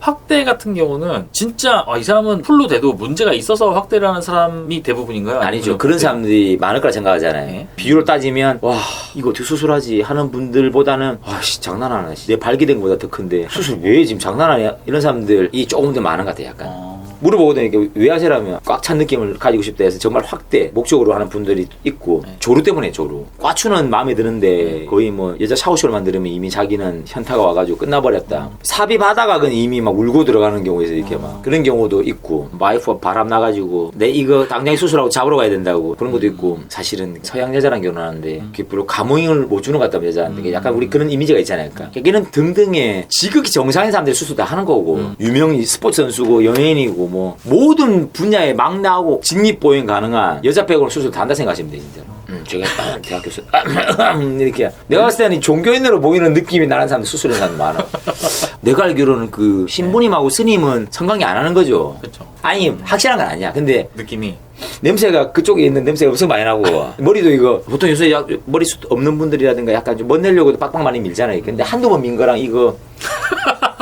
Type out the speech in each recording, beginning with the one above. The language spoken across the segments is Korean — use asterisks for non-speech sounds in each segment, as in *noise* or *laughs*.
확대 같은 경우는 진짜 아, 이 사람은 풀로 돼도 문제가 있어서 확대를 하는 사람이 대부분인가요? 아니죠. 그런 확대? 사람들이 많을 거라 생각하잖아요. 네. 비율로 따지면 와 이거 어떻게 수술하지 하는 분들보다는 와씨 장난하나 씨. 내 발기된 것보다 더 큰데 수술 왜 지금 장난하냐 이런 사람들이 조금 더 많은 것 같아요. 약간. 어, 물어보거든요. 이게 왜 하세요라면 꽉 찬 느낌을 가지고 싶다 해서 정말 확대 목적으로 하는 분들이 있고 네. 조루 때문에 조루. 꽈추는 마음에 드는데 거의 뭐 여자 샤워쇼만 들으면 이미 자기는 현타가 와가지고 끝나버렸다. 삽입하다가 그냥 이미 막 울고 들어가는 경우에서 이렇게 막 그런 경우도 있고 와이프가 바람 나가지고 내 이거 당장 수술하고 잡으러 가야 된다고 그런 것도 있고 사실은 서양 여자랑 결혼하는데 기쁘로 감흥을 못 주는 것 같다 여자한테 약간 우리 그런 이미지가 있잖아요. 그러니까 여기는 등등의 지극히 정상인 사람들이 수술 다 하는 거고 유명 스포츠 선수고 연예인이고 뭐 모든 분야에 막 나오고 직립보행 가능한 여자 빼고는 수술 다 한다 생각하시면 돼요 진짜로. 음, 저게 대학교 수 이렇게 내가 봤을 때는 이 종교인으로 보이는 느낌이 나는 사람들 수술하는 사람 많아. *laughs* 내가 알기로는 그 신부님하고 스님은 성관계 안 하는 거죠. 그렇죠. 아니 확실한 건 아니야. 근데 느낌이 냄새가 그쪽에 있는 냄새가 엄청 많이 나고 *laughs* 머리도 이거 보통 요새 약- 머리 숱 없는 분들이라든가 약간 좀 멋내려고 빡빡 많이 밀잖아요. 근데 한두 번 민 거랑 이거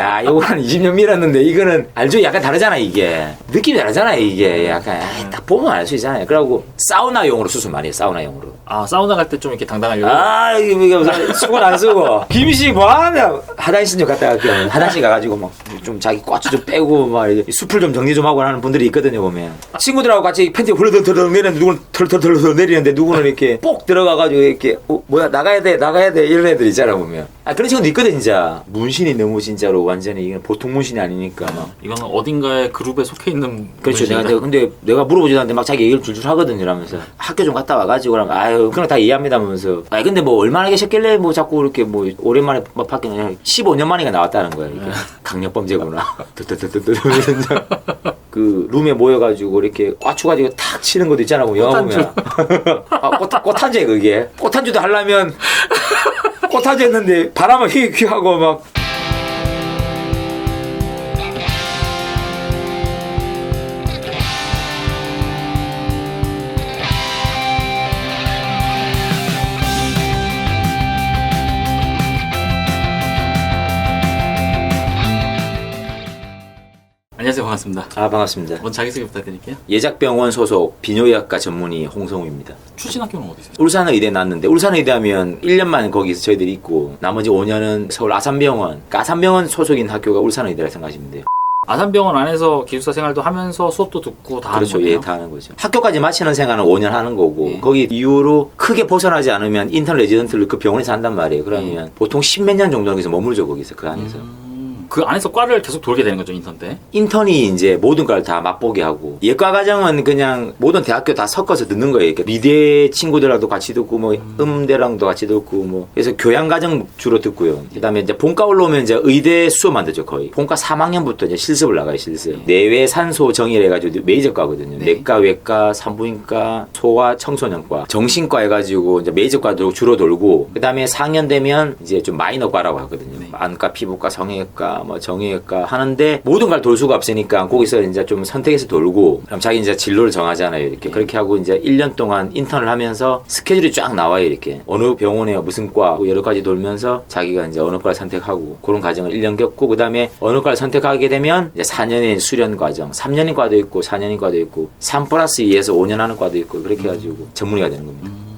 야 이거 한 20년 밀었는데 이거는 알죠? 약간 다르잖아 이게 느낌이 다르잖아 이게 약간 아이, 딱 보면 알 수 있잖아요. 그러고 사우나용으로 수술 많이 해 사우나용으로. 아 사우나 갈 때 좀 이렇게 당당하려고 아 이게 뭐 이거 무슨 수건 안 쓰고 김씨 뭐하냐 화장실 좀 갔다 갈게요. 화장실 가가지고 막 좀 자기 꽈추 좀 빼고 막 이렇게 숲을 좀 정리 좀 하고 하는 분들이 있거든요 보면 친구들하고 같이 팬티 훌러덩덜덩 내리는데 누구는 털털털털 내리는데 누구는 이렇게 뽁 들어가가지고 이렇게 어, 뭐야 나가야 돼 나가야 돼 이런 애들 있잖아 보면 아 그런 친구도 있거든 진짜 문신이 너무 진짜로 완전히 이건 보통 문신이 아니니까 막 이거는 어딘가의 그룹에 속해 있는 그렇죠. 내가? 근데, 근데 내가 물어보지도 않는데 막 자기 얘기를 줄줄 하거든요. 이러면서 학교 좀 갔다 와가지고 그러면 아유 거다 이해합니다 하면서 아 근데 뭐 얼마나 계셨길래 뭐 자꾸 이렇게 뭐 오랜만에 막 밖에 15년 만이가 나왔다는 거예요. 이렇게 강력범죄구나. *laughs* 뜨뜨뜨뜨뜨 그 룸에 모여가지고 이렇게 꽈추 가지고 탁 치는 것도 있잖아. 뭐 영화 보면 아, 꽃, 꽃한주에 그게 꽃한주도 하려면 *laughs* 꽃한주 했는데 바람을 휘휘 하고 막 안녕하세요 반갑습니다. 아 반갑습니다. 먼저 자기소개 부탁드릴게요. 예작병원 소속 비뇨의학과 전문의 홍성우입니다. 출신 학교는 어디세요? 울산 의대 났는데 울산 의대 하면 1년만 거기서 저희들이 있고 나머지 5년은 서울 아산병원 그러니까 아산병원 소속인 학교가 울산 의대라 생각하시면 돼요. 아산병원 안에서 기숙사 생활도 하면서 수업도 듣고 다 그렇죠. 하는 예, 거네요. 다 하는 거죠. 학교까지 마치는 생활은 5년 하는 거고 예. 거기 이후로 크게 벗어나지 않으면 인턴 레지던트를 그 병원에서 한단 말이에요. 그러면 보통 십몇 년 정도 거기서 머물죠 거기서 그 안에서. 음, 그 안에서 과를 계속 돌게 되는 거죠 인턴 때. 인턴이 이제 모든 걸 다 맛보게 하고 예과 과정은 그냥 모든 대학교 다 섞어서 듣는 거예요. 이렇게 미대 친구들하고도 같이 듣고 뭐 음대랑도 같이 듣고 뭐 그래서 교양 과정 주로 듣고요. 그다음에 이제 본과 올라오면 이제 의대 수업만 듣죠 거의. 본과 3학년부터 이제 실습을 나가요 실습. 내외 산소 정일 해가지고 메이저과거든요. 네. 내과, 외과, 산부인과, 소아, 청소년과, 정신과 해가지고 이제 메이저과 도 주로 돌고 그다음에 4학년 되면 이제 좀 마이너과라고 하거든요. 네. 안과, 피부과, 성형외과, 뭐 정형외과 하는데 모든 걸 돌 수가 없으니까 거기서 이제 좀 선택해서 돌고 그럼 자기 이제 진로를 정하잖아요. 이렇게 네. 그렇게 하고 이제 1년 동안 인턴을 하면서 스케줄이 쫙 나와요. 이렇게 어느 병원에 무슨 과뭐 여러 가지 돌면서 자기가 이제 어느 과를 선택하고 그런 과정을 1년 겪고 그다음에 어느 과를 선택하게 되면 이제 4년의 수련 과정, 3년인 과도 있고 4년인 과도 있고 3 플러스 2에서 5년 하는 과도 있고 그렇게 해가지고 전문의가 되는 겁니다.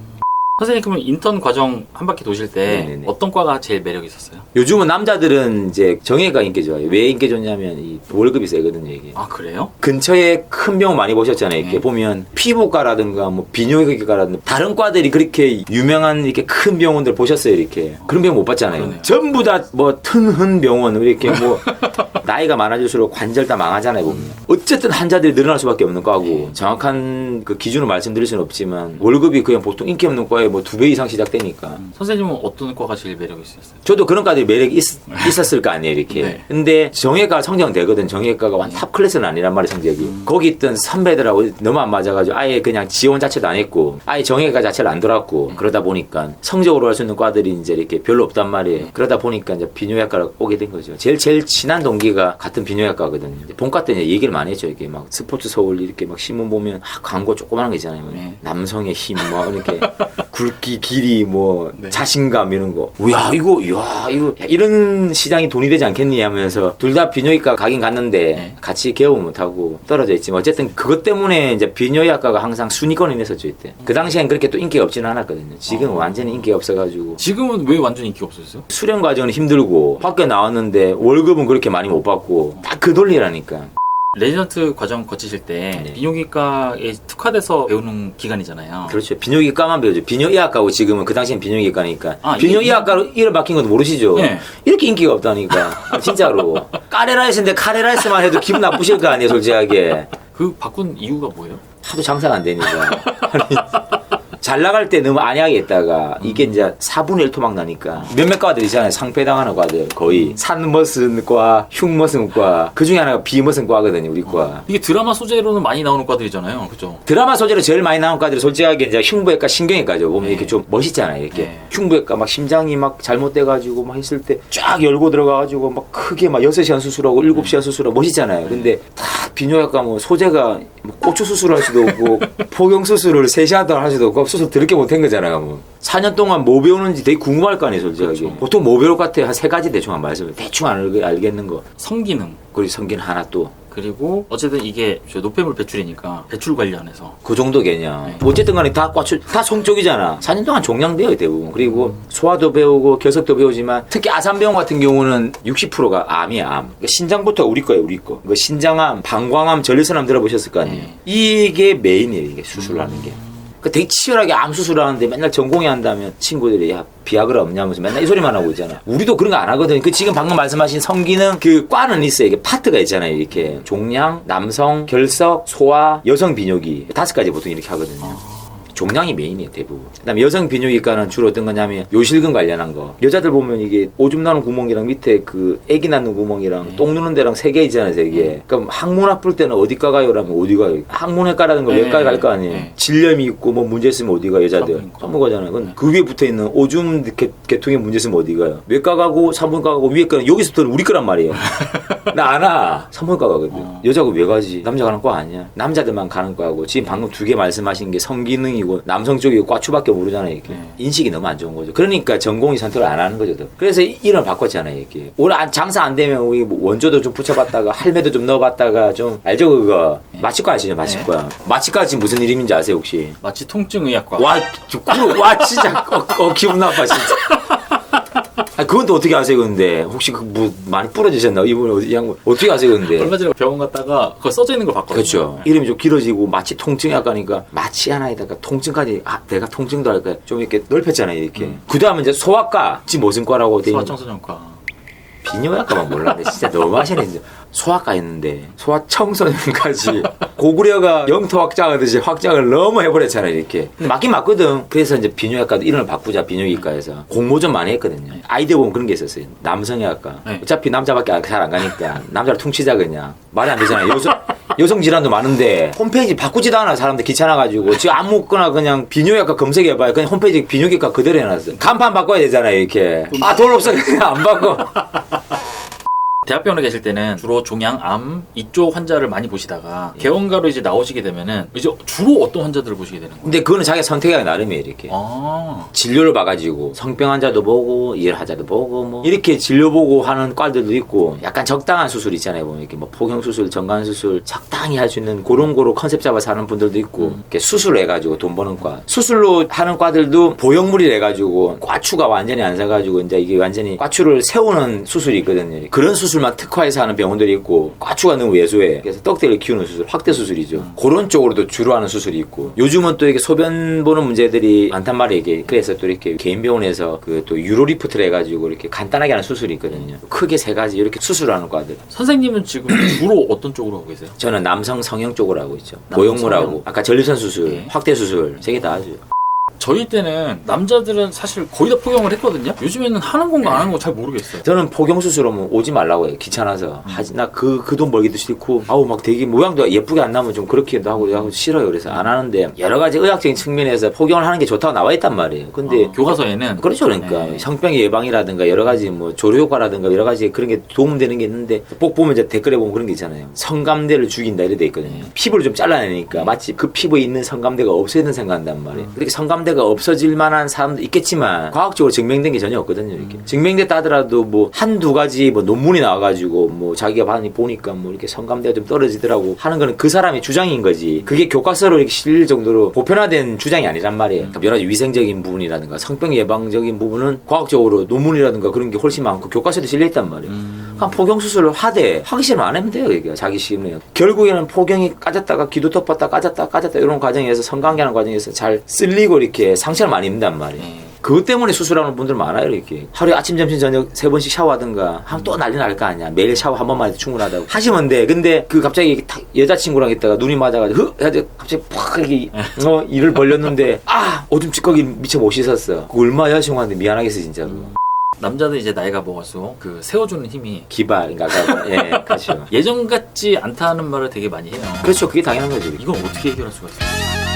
선생님 그러면 인턴 과정 한 바퀴 도실 때 네네네. 어떤 과가 제일 매력 있었어요? 요즘은 남자들은 이제 정형외과 인기 좋아요. 왜 인기 좋냐면 이 월급이 세거든요, 이게. 아 그래요? 근처에 큰 병원 많이 보셨잖아요. 이렇게 네. 보면 피부과라든가 뭐 비뇨기과라든가 다른 과들이 그렇게 유명한 이렇게 큰 병원들 보셨어요, 이렇게. 그런 병원 못 봤잖아요. 그러네요. 전부 다 뭐 튼흔 병원 이렇게 뭐 *laughs* 나이가 많아질수록 관절 다 망하잖아요, 보면. 어쨌든 환자들이 늘어날 수밖에 없는 과고 네. 정확한 그 기준을 말씀드릴 수는 없지만 월급이 그냥 보통 인기 없는 과에 뭐 두 배 이상 시작되니까 선생님은 어떤 과가 제일 매력 있으셨어요? 저도 그런 과들이 매력이 있, 있었을 거 아니에요, 이렇게. 네. 근데 정형외과가 성적은 되거든. 정형외과가 완탑 클래스는 아니란 말이에요, 성적이. 거기 있던 선배들하고 너무 안 맞아가지고 아예 그냥 지원 자체도 안 했고, 아예 정형외과 자체를 안 돌았고, 그러다 보니까 성적으로 할 수 있는 과들이 이제 이렇게 별로 없단 말이에요. 그러다 보니까 이제 비뇨기과로 오게 된 거죠. 제일, 제일 친한 동기가 같은 비뇨기과거든요. 이제 본과 때 이제 얘기를 많이 했죠. 이게 막 스포츠 서울 이렇게 막 신문 보면 아, 광고 조그마한 거 있잖아요. 뭐 네. 남성의 힘, 뭐 이렇게 *laughs* 굵기, 길이, 뭐 네. 자신감 이런 거. 야 이거, 야 이거 야, 이런 시장이 돈이 되지 않겠니 하면서 둘 다 비뇨기과 가긴 갔는데 네. 같이 개업을 못하고 떨어져 있지만 어쨌든 그것 때문에 이제 비뇨기학과가 항상 순위권에 있었죠 이때. 그 당시엔 그렇게 또 인기가 없지는 않았거든요. 지금 은 어. 완전히 인기가 없어가지고. 지금은 왜 완전 인기가 없어졌어요? 수련 과정은 힘들고 학교 나왔는데 월급은 그렇게 많이 못 받고 딱 그 논리라니까. 레지던트 과정 거치실 때 네. 비뇨기과에 특화돼서 배우는 기간이잖아요. 그렇죠. 비뇨기과만 배우죠. 비뇨의학과고 지금은 그 당시엔 비뇨기과니까. 아, 비뇨의학과로 이름 바뀐 것도 모르시죠? 네. 이렇게 인기가 없다니까. *laughs* 진짜로. 까레라이스인데 카레라이스만 해도 기분 나쁘실 거 아니에요, 솔직하게. 그 바꾼 이유가 뭐예요? 하도 장사가 안 되니까. *laughs* 잘 나갈 때 너무 안약하게 했다가 이게 이제 4분의 1 토막 나니까 몇몇 과들 있잖아요. 상패당하는 과들 거의 산머슨과 흉머슨과 그 중에 하나가 비머슨과거든요, 우리 과. 이게 드라마 소재로는 많이 나오는 과들이잖아요. 그죠? 드라마 소재로 제일 많이 나온 과들이 솔직하게 이제 흉부외과, 신경외과죠. 보면 네. 이렇게 좀 멋있잖아요. 이렇게 네. 흉부외과 막 심장이 막 잘못돼가지고 막 했을 때 쫙 열고 들어가가지고 막 크게 막 6시간 수술하고 7시간 수술하고 멋있잖아요. 근데 딱 비뇨약과 뭐 소재가 뭐 고추 수술할 수도 없고 *laughs* 포경 수술을 3시간 동안 할 수도 없고 수술 드럽게 못한 거잖아요. 뭐. 4년 동안 뭐 배우는지 되게 궁금할 거 아니에요, 솔직하게. 그렇죠. 보통 뭐 배울 것 같아요? 한 세 가지 대충 한 말씀. 대충 알, 알겠는 거. 성기능 그리고 성긴 하나 또. 그리고 어쨌든 이게 저 노폐물 배출이니까 배출 관련해서 그 정도 개념. 네. 어쨌든 간에 다 과출, 다 성쪽이잖아. 4년 동안 종양 배워요, 대부분. 그리고 소화도 배우고 결석도 배우지만 특히 아산병원 같은 경우는 60%가 암이야, 암. 그러니까 신장부터 우리 거예요, 우리 거. 그 신장암, 방광암, 전립선암 들어보셨을 거 아니에요. 네. 이게 메인이에요, 이게 수술하는 게. 그 되게 치열하게 암 수술하는데 맨날 전공의 한다면 친구들이 야 비아그라 없냐면서 맨날 이 소리만 하고 있잖아. 우리도 그런 거 안 하거든. 그 지금 방금 말씀하신 성기능 그 과는 있어요. 이게 파트가 있잖아요. 이렇게 종양, 남성, 결석, 소아, 여성 비뇨기 다섯 가지 보통 이렇게 하거든요. 종양이 메인이에요 대부분. 그다음에 여성 비뇨기과는 주로 어떤 거냐면 요실금 관련한 거. 여자들 보면 이게 오줌 나는 구멍이랑 밑에 그 애기 낳는 구멍이랑 네. 똥 누는 데랑 세 개 있잖아요, 세 개. 그럼 항문 아플 때는 어디과 가요라면 어디 가요? 항문외과라는 거 네. 외과 갈거 아니에요. 네. 질염이 있고 뭐 문제 있으면 어디 가 여자들 산부인과. 산부가잖아요. 그건 그 위에 붙어 있는 오줌 개, 개통에 문제 있으면 어디 가요? 외과 가고 산부인과 가고 위에 거는 여기서부터는 우리 거란 말이에요. *laughs* 나안 와. 산부인과 가거든. 어. 여자가 왜 가지? 남자 가는 과 아니야. 남자들만 가는 과고 지금 방금 두 개 말씀하신 게 성기능이 고 남성 쪽이고 과추밖에 모르잖아요. 이렇게 네. 인식이 너무 안 좋은 거죠. 그러니까 전공의 선택을 안 하는 거죠. 더. 그래서 이름 바꿨잖아요. 이렇게 올해 안- 장사 안 되면 우리 뭐 원조도 좀 붙여봤다가 *laughs* 할매도 좀 넣어봤다가 좀 알죠 그거 마취과 아시죠 마취과 마취과 지금 무슨 이름인지 아세요 혹시? 마취 통증의학과 와, 저 꿀, 와, 진짜, 어, 어, 기분 나빠, 진짜. *laughs* 아, 그건 또 어떻게 아세요, 근데? 혹시 그, 뭐, 많이 부러지셨나? 이분, 어디, 이 양반. 어떻게 아세요, 근데? 얼마 전에 병원 갔다가 그거 써져 있는 걸 봤거든요. 그렇죠. 이름이 좀 길어지고, 마취 통증이 아까니까, 마취 하나에다가 통증까지, 아, 내가 통증도 할까? 좀 이렇게 넓혔잖아요, 이렇게. 그 다음에 이제 소아과, 지금 무슨 과라고 돼 있는 소아청소년과 비뇨약과만 몰랐는데 진짜 너무 하시네 진짜 소아과 있는데 소아청소년까지 *laughs* 고구려가 영토 확장하듯이 확장을 너무 해버렸잖아요 이렇게. 근데 맞긴 맞거든. 그래서 이제 비뇨약과도 이름을 바꾸자 비뇨기과에서. 공모 좀 많이 했거든요. 아이디어 보면 그런 게 있었어요. 남성의학과 네. 어차피 남자밖에 잘 안 가니까. 남자를 퉁치자 그냥. 말이 안 되잖아요. 여성 여성 질환도 많은데 홈페이지 바꾸지도 않아. 사람들 귀찮아가지고. 지금 아무거나 그냥 비뇨약과 검색해봐요. 그냥 홈페이지 비뇨기과 그대로 해놨어 간판 바꿔야 되잖아요 이렇게. 아 돈 없어. 그냥 안 바꿔 *laughs* 대학병원에 계실 때는 주로 종양, 암 이쪽 환자를 많이 보시다가 개원가로 이제 나오시게 되면은 이제 주로 어떤 환자들을 보시게 되는 거예요? 근데 그거는 자기 선택하기 나름이에요 이렇게. 아, 진료를 봐가지고 성병 환자도 보고 이열 환자도 보고 뭐 이렇게 진료 보고 하는 과들도 있고 약간 적당한 수술 있잖아요 보면. 이렇게 뭐 포경 수술, 정관 수술 적당히 할 수 있는 그런 거로 컨셉 잡아서 하는 분들도 있고 이렇게 수술 해가지고 돈 버는 과. 수술로 하는 과들도 보형물이 해가지고 과추가 완전히 안 사가지고 이제 이게 완전히 과추를 세우는 수술이 있거든요. 그런 수술 만 특화해서 하는 병원들이 있고 과추가 너무 왜소해 그래서 떡대를 키우는 수술 확대 수술이죠. 그런 쪽으로도 주로 하는 수술이 있고 요즘은 또 이게 소변 보는 문제들이 많단 말이에요. 이게 그래서 또 이렇게 개인 병원에서 그 또 유로 리프트를 해가지고 이렇게 간단하게 하는 수술이 있거든요. 크게 세 가지 이렇게 수술하는 과들. 선생님은 지금 *clears throat* 주로 어떤 쪽으로 하고 계세요? 저는 남성 성형 쪽으로 하고 있죠. 보형물하고. 아까 전립선 수술 네. 확대 수술 세 개 다 하죠 저희 때는 남자들은 사실 거의 다 포경을 했거든요. 요즘에는 하는 건가 안 하는 건가 잘 모르겠어요. 저는 포경 수술하면 오지 말라고 해요. 귀찮아서. 하지 나 그 그 돈 벌기도 싫고 아우 막 되게 모양도 예쁘게 안 나면 좀 그렇게도 하고 하고 싫어요. 그래서 안 하는데 여러 가지 의학적인 측면에서 포경을 하는 게 좋다고 나와 있단 말이에요. 근데 어, 교과서에는 그렇죠. 그러니까 네. 성병 예방이라든가 여러 가지 뭐 조류 효과라든가 여러 가지 그런 게 도움되는 게 있는데 꼭 보면 이제 댓글에 보면 그런 게 있잖아요. 성감대를 죽인다 이래 돼 있거든요. 피부를 좀 잘라내니까 마치 그 피부에 있는 성감대가 없어야 된다 생각한단 말이에요. 그렇게 성감대 가 성감대가 없어질 만한 사람도 있겠지만 과학적으로 증명된 게 전혀 없거든요. 이렇게 증명됐다 하더라도 뭐 한두 가지 뭐 논문이 나와가지고 뭐 자기가 많이 보니까 뭐 이렇게 성감대가 좀 떨어지더라고 하는 거는 그 사람의 주장인 거지. 그게 교과서로 이렇게 실릴 정도로 보편화된 주장이 아니란 말이에요. 그러니까 여러 가지 위생적인 부분이라든가 성병 예방적인 부분은 과학적으로 논문이라든가 그런 게 훨씬 많고 교과서에 실려 있단 말이에요. 그 냥 포경 수술을 하되 싫으면 안 하면 돼요. 이게. 자기 싫으면 결국에는 포경이 까졌다가 기도 덮었다 까졌다 까졌다 이런 과정에서 성관계하는 과정에서 잘 쓸리고 이렇게 상처를 많이 입는단 말이에요. 네. 그것 때문에 수술하는 분들 많아요 이렇게. 하루에 아침 점심 저녁 세 번씩 샤워하든가 하면 또 난리 날 거 아니야. 매일 샤워 한 번만 해도 충분하다고. 하시면 돼. 근데 그 갑자기 여자친구랑 있다가 눈이 맞아가지고 흑 갑자기 팍 이렇게 어 이를 벌렸는데 아 오줌 찌꺼기 미쳐 못 씻었어. 그 얼마 여자친구한테 미안하겠어 진짜로 남자들 이제 나이가 먹어서 그 세워주는 힘이 기발 그러니까 *laughs* 예 가시오 예전 같지 않다는 말을 되게 많이 해요. 그렇죠 그게 당연한 거죠 이건 어떻게 해결할 수가 있어요?